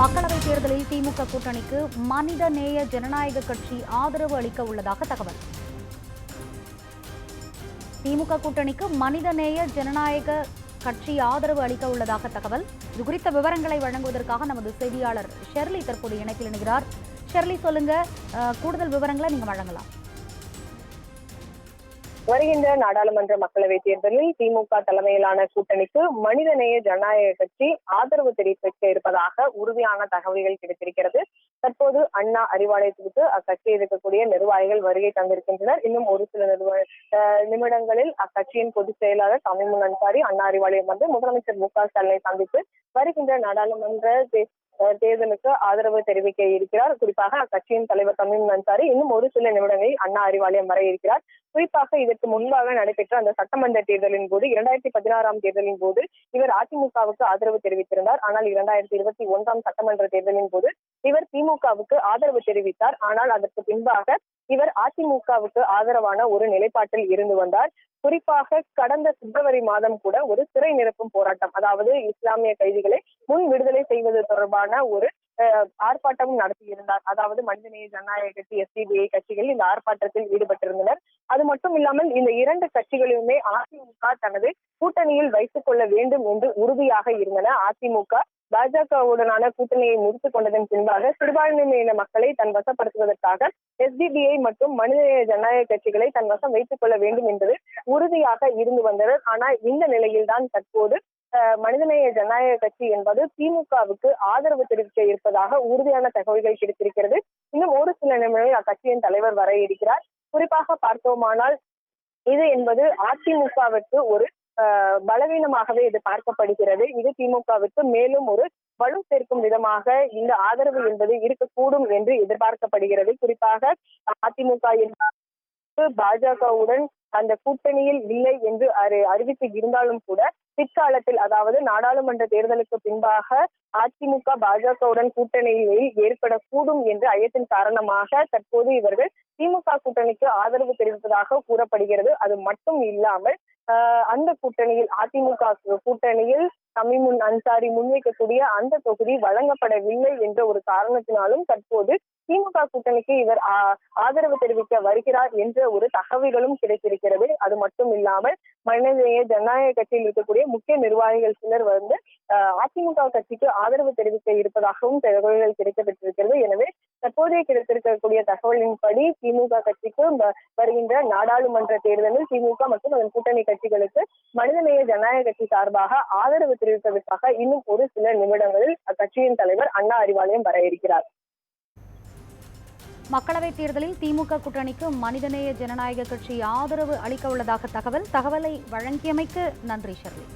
மக்களவைத் தேர்தலில் திமுக கூட்டணிக்கு மனித நேய ஜனநாயக கட்சி ஆதரவு அளிக்க உள்ளதாக தகவல். திமுக கூட்டணிக்கு மனிதநேய ஜனநாயக கட்சி ஆதரவு அளிக்க உள்ளதாக தகவல். இது குறித்த விவரங்களை வழங்குவதற்காக நமது செய்தியாளர் ஷெர்லி தற்போது இணைப்பில் இணைகிறார். ஷெர்லி சொல்லுங்க. கூடுதல் விவரங்களை நீங்க வழங்கலாம். வருகின்ற நாடாளுமன்ற மக்களவைத் தேர்தலில் திமுக தலைமையிலான கூட்டணிக்கு மனிதநேய ஜனநாயக கட்சி ஆதரவு தெரிவிக்க இருப்பதாக உறுதியான தகவல்கள் கிடைத்திருக்கிறது. தற்போது அண்ணா அறிவாலயத்திற்கு அக்கட்சியில் இருக்கக்கூடிய நிர்வாகிகள் வருகை தந்திருக்கின்றனர். இன்னும் ஒரு சில நிர்வ அஹ் நிமிடங்களில் அக்கட்சியின் பொதுச் செயலாளர் தமிமுன் அன்சாரி அண்ணா அறிவாலயம் வந்து முதலமைச்சர் மு க ஸ்டாலினை சந்தித்து வருகின்ற நாடாளுமன்ற தே- தேர்தலுக்கு ஆதரவு தெரிவிக்க இருக்கிறார். குறிப்பாக அக்கட்சியின் தலைவர் தமிமுன் அன்சாரி இன்னும் ஒரு சில நிமிடங்களில் அண்ணா அறிவாலயம் வர இருக்கிறார். குறிப்பாக இதற்கு முன்பாக நடைபெற்ற அந்த சட்டமன்ற தேர்தலின் போது இரண்டாயிரத்தி பதினாறாம் தேர்தலின் போது இவர் அதிமுகவுக்கு ஆதரவு தெரிவித்திருந்தார். ஆனால் இரண்டாயிரத்தி இருபத்தி ஒன்றாம் சட்டமன்ற தேர்தலின் போது இவர் திமுகவுக்கு ஆதரவு தெரிவித்தார். ஆனால் அதற்கு பின்பாக இவர் அதிமுகவுக்கு ஆதரவான ஒரு நிலைப்பாட்டில் இருந்து வந்தார். குறிப்பாக கடந்த பிப்ரவரி மாதம் கூட ஒரு சிறை நிரப்பும் போராட்டம் அதாவது இஸ்லாமிய கைதிகளை முன் விடுதலை செய்வது தொடர்பான ஒரு அஹ், ஆர்ப்பாட்டமும் நடத்தியிருந்தார். அதாவது மனிதநேய ஜனநாயக கட்சி எஸ்டிபிஐ கட்சிகள் இந்த ஆர்ப்பாட்டத்தில் ஈடுபட்டிருந்தனர். அது மட்டும் இல்லாமல் இந்த இரண்டு கட்சிகளையுமே அதிமுக தனது கூட்டணியில் வைத்துக் கொள்ள வேண்டும் என்று உறுதியாக இருந்தன. அதிமுக பாஜகவுடனான கூட்டணியை முடித்துக் கொண்டதன் பின்பாக சிறுபான்மையின மக்களை தன் வசப்படுத்துவதற்காக எஸ்டிபிஐ மற்றும் மனிதநேய ஜனநாயக கட்சிகளை தன் வசம் வைத்துக் கொள்ள வேண்டும் என்பது உறுதியாக இருந்து வந்தனர் ஆனால் இந்த நிலையில்தான் தற்போது மனிதநேய ஜனநாயக கட்சி என்பது திமுகவுக்கு ஆதரவு தெரிவிக்க இருப்பதாக உறுதியான தகவல்கள் கிடைத்திருக்கிறது. இன்னும் ஒரு சில நிமிடங்களில் அக்கட்சியின் தலைவர் வர இருக்கிறார். குறிப்பாக பார்த்தோமானால் இது என்பது அதிமுகவிற்கு ஒரு பலவீனமாகவே இது பார்க்கப்படுகிறது. இது திமுகவிற்கு மேலும் ஒரு வலு சேர்க்கும் விதமாக இந்த ஆதரவு என்பது இருக்கக்கூடும் என்று எதிர்பார்க்கப்படுகிறது. குறிப்பாக அதிமுக என்பது பாஜகவுடன் அந்த கூட்டணியில் இல்லை என்று அறி- அறிவித்து இருந்தாலும் கூட பிற்காலத்தில் அதாவது நாடாளுமன்ற தேர்தலுக்கு பின்பாக அதிமுக பாஜகவுடன் கூட்டணியில் ஏற்படக்கூடும் என்ற ஐயத்தின் காரணமாக தற்போது இவர்கள் திமுக கூட்டணிக்கு ஆதரவு தெரிவிப்பதாக கூறப்படுகிறது. அது மட்டும் இல்லாமல் அந்த கூட்டணியில் அதிமுக கூட்டணியில் தமிமுன் அன்சாரி முன்வைக்கக்கூடிய அந்த தொகுதி வழங்கப்படவில்லை என்ற ஒரு காரணத்தினாலும் தற்போது திமுக கூட்டணிக்கு இவர் ஆதரவு தெரிவிக்க வருகிறார் என்ற ஒரு தகவல்களும் கிடைத்திருக்கிறது. அது மட்டும் இல்லாமல் மனிதநேய ஜனநாயக கட்சியில் இருக்கக்கூடிய முக்கிய நிர்வாகிகள் சிலர் வந்து அதிமுக கட்சிக்கு ஆதரவு தெரிவிக்க இருப்பதாகவும் தகவல்கள் கிடைக்கப்பட்டிருக்கிறது. எனவே தற்போதைய கிடைத்திருக்கக்கூடிய தகவலின்படி திமுக கட்சிக்கு வருகின்ற நாடாளுமன்ற தேர்தலில் திமுக மற்றும் அதன் கூட்டணி கட்சிகளுக்கு மனிதநேய ஜனநாயக கட்சி சார்பாக ஆதரவு தெரிவிப்பதற்காக இன்னும் ஒரு சில நிமிடங்களில் அக்கட்சியின் தலைவர் அண்ணா அறிவாலயம் வர இருக்கிறார். மக்களவைத் தேர்தலில் திமுக கூட்டணிக்கு மனிதநேய ஜனநாயக கட்சி ஆதரவு அளிக்க உள்ளதாக தகவல் தகவலை வழங்கியமைக்கு நன்றி ஷெர்லி.